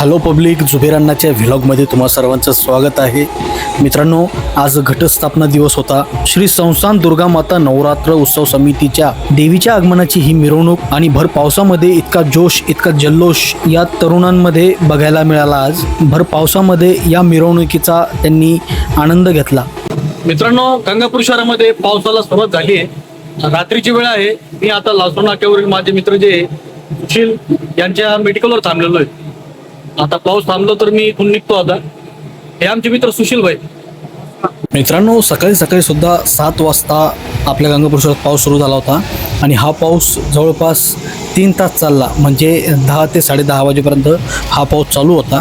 Hello public Zubair व्हिलॉगमध्ये तुम्हा सर्वांचं स्वागत आहे. मित्रांनो आज घटस्थापना दिवस होता. श्री संस्थान दुर्गा माता नवरात्र उत्सव समितीच्या देवीच्या आगमनाची ही मिरवणूक आणि भर पावसामध्ये इतका जोश इतका जल्लोष या तरुणांमध्ये बघायला मिळाला आज. भर पावसामध्ये या मिरवणुकीचा त्यांनी आनंद घेतला. मित्रांनो गंगापूर शहरामध्ये पावसाला सुरुवात झाली आहे. रात्रीची वेळ आहे. मी आता लासूर नाक्यावरील माझे मित्र जे सुशील यांच्या मेडिकलवर थांबलेलो आहे. आता पाऊस थांबलो तर मी इथून निघतो आता. हे आमचे मित्र सुशील भाई. मित्रांनो सकाळी सकाळी सुद्धा सात वाजता आपल्या गंगापूर शहरात पाऊस सुरू झाला होता. आणि हा पाऊस जवळपास तीन तास चालला. म्हणजे दहा ते साडेदहा वाजेपर्यंत हा पाऊस चालू होता.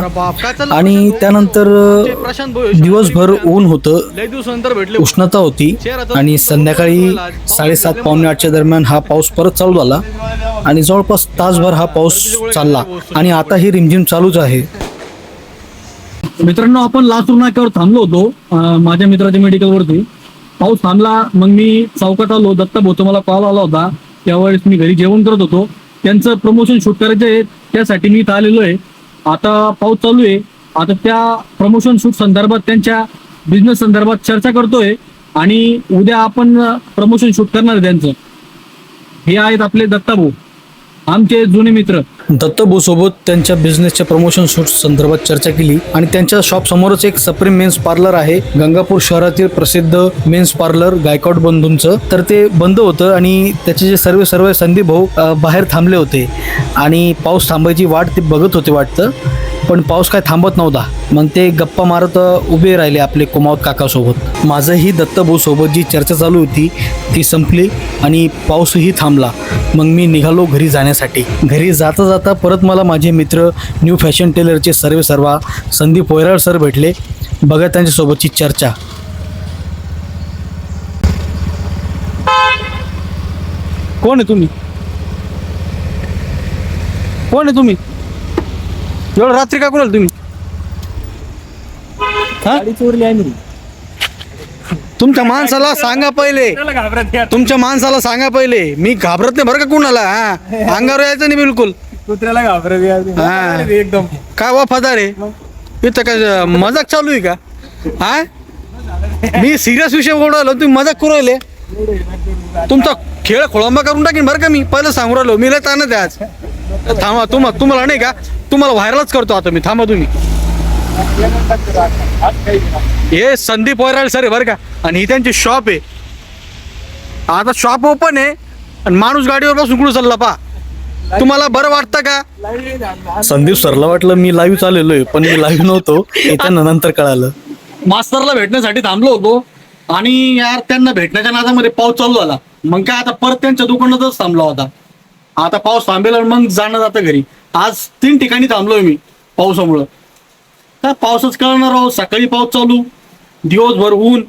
आणि त्यानंतर दिवसभर ऊन होतं. उष्णता होती. आणि संध्याकाळी साडेसात पावणे आठच्या दरम्यान हा पाऊस परत चालू झाला. आणि जवळपास तासभर हा पाऊस चालला. आणि आता ही रिमझिम चालूच आहे. मित्रांनो आपण लासूर नाक्यावर थांबलो होतो माझ्या मित्राच्या मेडिकलवरती पाऊस थांबला मग मी चौकात आलो दत्ता भाऊ मला कॉल आला होता. त्यावेळेस मी घरी जेवण करत होतो. त्यांचं प्रमोशन शूट करायचं आहे त्यासाठी मी इथं आलेलो आहे. आता पाऊस चालू आहे. आता त्या प्रमोशन शूट संदर्भात त्यांच्या बिझनेस संदर्भात चर्चा करतोय. आणि उद्या आपण प्रमोशन शूट करणार आहे त्यांचं. हे आहेत आपले दत्ता भाऊ. आमचे जुने मित्र. दत्तभाऊ सोबत त्यांच्या बिझनेसच्या प्रमोशन शूट संदर्भात चर्चा केली आणि त्यांच्या शॉप समोरच एक सप्रीम मेन्स पार्लर आहे. गंगापूर शहरातील प्रसिद्ध मेन्स पार्लर गायकॉट बंधूंचं. तर ते बंद होतं आणि त्याचे जे सर्व सर्व संदीप भाऊ बाहेर थांबले होते. आणि पाऊस थांबायची वाट ते बघत होते वाटतं. पण पाऊस काय थांबत नव्हता. मग ते गप्पा मारत उभे राहिले आपले कुमावत काकासोबत. माझंही दत्तभाऊ सोबत जी चर्चा चालू होती. ती संपली आणि पाऊसही थांबला. मग मी निघालो घरी जाण्यासाठी. घरी जाता जाता परत मला माझे मित्र न्यू फॅशन टेलरचे सर्वे सर्वा संदीप वैराळ सर भेटले. बघा त्यांच्यासोबतची चर्चा. कोण आहे तुम्ही? कोण आहे तुम्ही? एवढं रात्री का कोणाला तुम्ही? हा? चोरली आहे मी. तुमच्या माणसाला सांगा पहिले. तुमच्या माणसाला सांगा पहिले. मी घाबरत नाही बरं का कुणाला? हा? अंगावर यायचं नाही बिलकुल. कुत्र्याला घाबरत हा. एकदम. काय वफादार आहे? इथं काय मजाक चालू आहे का? हा? मी सिरियस विषय बोलायलो तुम्ही मजाक करू राहिले. तुमचा खेळ खोळंबा करून टाकीन बरं का मी? पहिलं सांगू राहिलो मी लय ताणत आज. थांबा तुम्हा तुम्हाला नाही का? तुम्हाला व्हायरलच करतो आता मी. थांबा तुम्ही. हे संदीप वैराळ सर बरं का. आणि ही त्यांची शॉप आहे. आता शॉप ओपन आहे आणि माणूस गाडीवर बसून कुठं चालला पा तुम्हाला बरं वाटतं का? संदीप सरला वाटलं मी लाईव्ह चाललेलो आहे पण मी लाईव्ह नव्हतो. हे त्यांना नंतर कळालं. मास्तरला भेटण्यासाठी थांबलो होतो. आणि यार त्यांना भेटण्याच्या नादामध्ये पाऊस चालू झाला. मग काय आता परत त्यांच्या दुकानातच थांबला होता. आता पाऊस थांबेल आणि मग जाणं जातं घरी. आज तीन ठिकाणी थांबलोय मी पावसामुळं. का पावसच कळणार आहोत सकाळी पाऊस चालू दिवसभर ऊन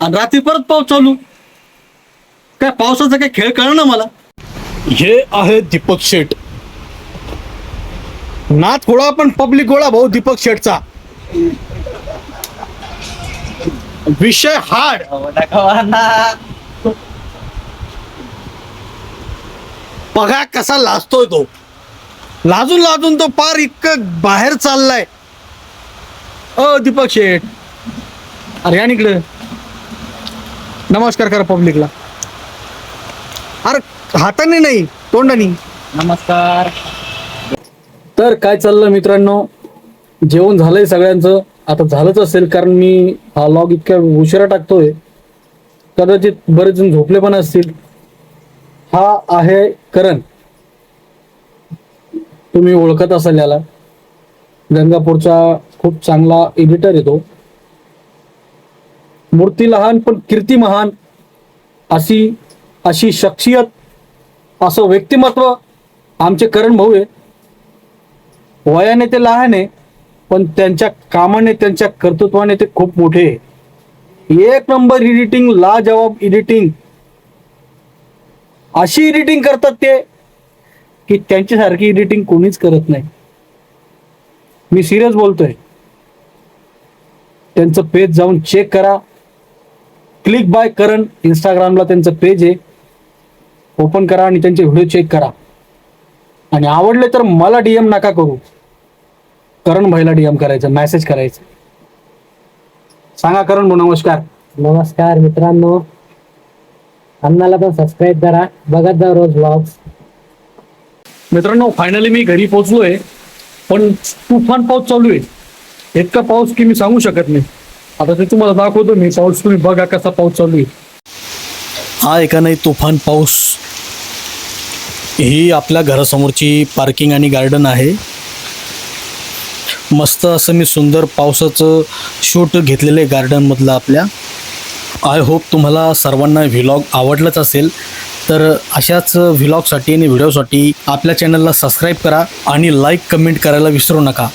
आणि रात्री परत पाऊस चालू. काय पावसाचा काय खेळ कळणार मला? हे आहे दीपक शेठ. ना गोळा पण पब्लिक गोळा भाऊ दीपक शेठचा. विषय हार्ड. बघा कसा लाजतोय तो. लाजून लाजून तो पार इतकं बाहेर चाललाय. अ दीपक शेठ. अरे या निकडे नमस्कार करा पब्लिकला अरे हाताने नाही तोंडाने. नमस्कार. तर काय चाललं मित्रांनो? जेवण झालंय सगळ्यांचं. आता झालंच असेल कारण मी हा लॉग इतक्या उशिरा टाकतोय. कदाचित बरेच जण झोपले पण असतील. हा आहे करण. तुम्ही ओळखत असाल याला. गंगापूरचा खूप चांगला एडिटर येतो. मूर्ती लहान पण कीर्ती महान अशी अशी शख्सियत असं व्यक्तिमत्व आमचे करण भाऊ आहे. वयाने ते लहान आहे पण त्यांच्या कामाने त्यांच्या कर्तृत्वाने ते खूप मोठे आहे. एक नंबर एडिटिंग लाजवाब एडिटिंग अशी एडिटिंग करतात ते की त्यांच्यासारखी एडिटिंग कोणीच करत नाही. मी सिरियस बोलतोय. त्यांचं पेज जाऊन चेक करा. क्लिक बाय करण इंस्टाग्रामला त्यांचं पेज आहे. ओपन करा आणि त्यांचे व्हिडिओ चेक करा. आणि आवडले तर मला डीएम नका करू. करण भाईला डीएम करायचं मेसेज करायचं. सांगा करण भाऊ नमस्कार. नमस्कार मित्रांनो. अन्नाला पण सबस्क्राईब करा. बघत जा रोज ब्लॉग्स मित्रांनो फायनली मी घरी पोहोचलोय. पण तुफान पाऊस चालू आहे. इतका पाऊस की मी सांगू शकत नाही. आता ते तुम्हाला दाखवतो मी पाऊस तुम्ही बघा कसा पाऊस चालू आहे. हा एका नाही तुफान पाऊस. ही आपल्या घरासमोरची पार्किंग आणि गार्डन आहे. मस्त असं मी सुंदर पावसाचं शूट घेतलेलं आहे गार्डनमधलं आपल्या. आय होप तुम्हाला सर्वांना व्हिलॉग आवडलाच असेल. तर अशाच व्हिलॉगसाठी आणि व्हिडिओसाठी आपल्या चॅनलला सबस्क्राईब करा आणि लाईक कमेंट करायला विसरू नका.